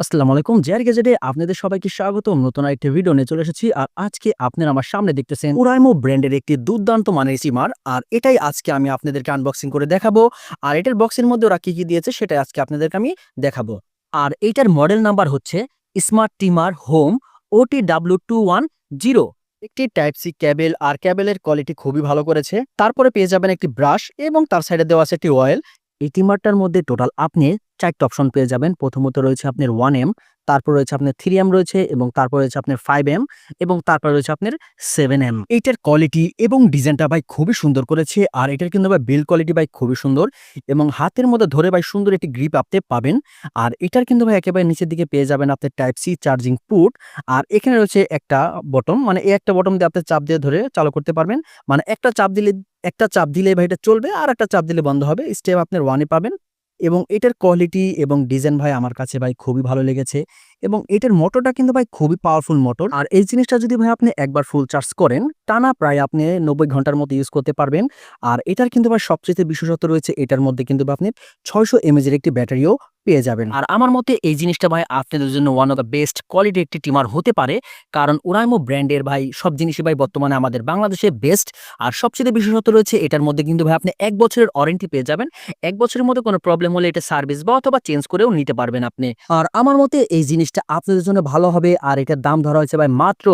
আসসালামু আলাইকুম। জেয়ার গেজেটে আপনাদের সবাইকে স্বাগতম। নতুন একটি ভিডিও নিয়ে চলে এসেছি। আর আজকে আপনারা আমার সামনে দেখতেছেন উরাইমো ব্র্যান্ডের একটি দুর্দান্ত মানের সিমার আর এটাই আজকে আমি আপনাদেরকে আনবক্সিং করে দেখাবো। আর এটার বক্সের মধ্যে ওরা কী কী দিয়েছে সেটাই আজকে আপনাদেরকে আমি দেখাবো। আর এইটার মডেল নাম্বার হচ্ছে smart trimmer home O T W two one zero একটি টাইপ সি ক্যাবেল আর ক্যাবেলের কোয়ালিটি খুবই ভালো করেছে। তারপরে পেয়ে যাবেন একটি ব্রাশ এবং তার সাইডে দেওয়া আছে একটি অয়েল এই টিমারটার মধ্যে টোটাল আপনি চারটি অপশন পেয়ে যাবেন। প্রথমত রয়েছে আপনার ওয়ান এম তারপর রয়েছে আপনার থ্রি এম রয়েছে এবং তারপর রয়েছে আপনার ফাইভ এম এবং তারপর রয়েছে আপনার সেভেন এম এইটার কোয়ালিটি এবং ডিজাইনটা ভাই খুবই সুন্দর করেছে আর এটার কিন্তু ভাই বিল কোয়ালিটি ভাই খুবই সুন্দর এবং হাতের মধ্যে ধরে ভাই সুন্দর একটি গ্রিপ আপনি পাবেন আর এটার কিন্তু ভাই একেবারে নিচের দিকে পেয়ে যাবেন আপনার টাইপ সি চার্জিং পুট আর এখানে রয়েছে একটা বটম মানে এই একটা বটম দিয়ে আপনি চাপ দিয়ে ধরে চালু করতে পারবেন। মানে একটা চাপ দিলে, একটা চাপ দিলে ভাই এটা চলবে আর একটা চাপ দিলে বন্ধ হবে। স্টেপ আপনার ওয়ানে পাবেন। এবং এটার কোয়ালিটি এবং ডিজাইন ভাই আমার কাছে ভাই খুবই ভালো লেগেছে। এবং এটার মোটরটা কিন্তু ভাই খুবই পাওয়ারফুল মোটর আর এই জিনিসটা যদি ভাই আপনি একবার ফুল চার্জ করেন, টানা প্রায় আপনি নব্বই ঘণ্টার মতো ইউজ করতে পারবেন। আর এটার কিন্তু ভাই সবচেয়ে বিশেষত্ব রয়েছে, এটার মধ্যে কিন্তু আপনি ছয়শো এমএজের একটি ব্যাটারিও পেয়ে যাবেন। আর আমার মতে এই জিনিসটা ভাই আপনাদের জন্য one of the best quality একটি টিমার হতে পারে, কারণ ওরাইমো ব্র্যান্ডের ভাই সব জিনিসই ভাই বর্তমানে আমাদের বাংলাদেশে বেস্ট আর সবচেয়ে বিশেষত্ব রয়েছে, এটার মধ্যে কিন্তু ভাই আপনি এক বছরের ওয়ারেন্টি পেয়ে যাবেন। এক বছরের মধ্যে কোনো প্রবলেম হলে এটা সার্ভিস বা অথবা চেঞ্জ করেও নিতে পারবেন আপনি। আর আমার মতে এই জিনিসটা আপনাদের জন্য ভালো হবে। আর এটার দাম ধরা হয়েছে ভাই মাত্র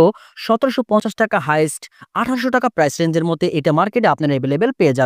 সতেরোশো পঞ্চাশ টাকা হাইস্ট আঠারোশো টাকা প্রাইস রেঞ্জের মধ্যে। এটা মার্কেটে আপনারা অ্যাভেলেবেল পেয়ে যাবেন।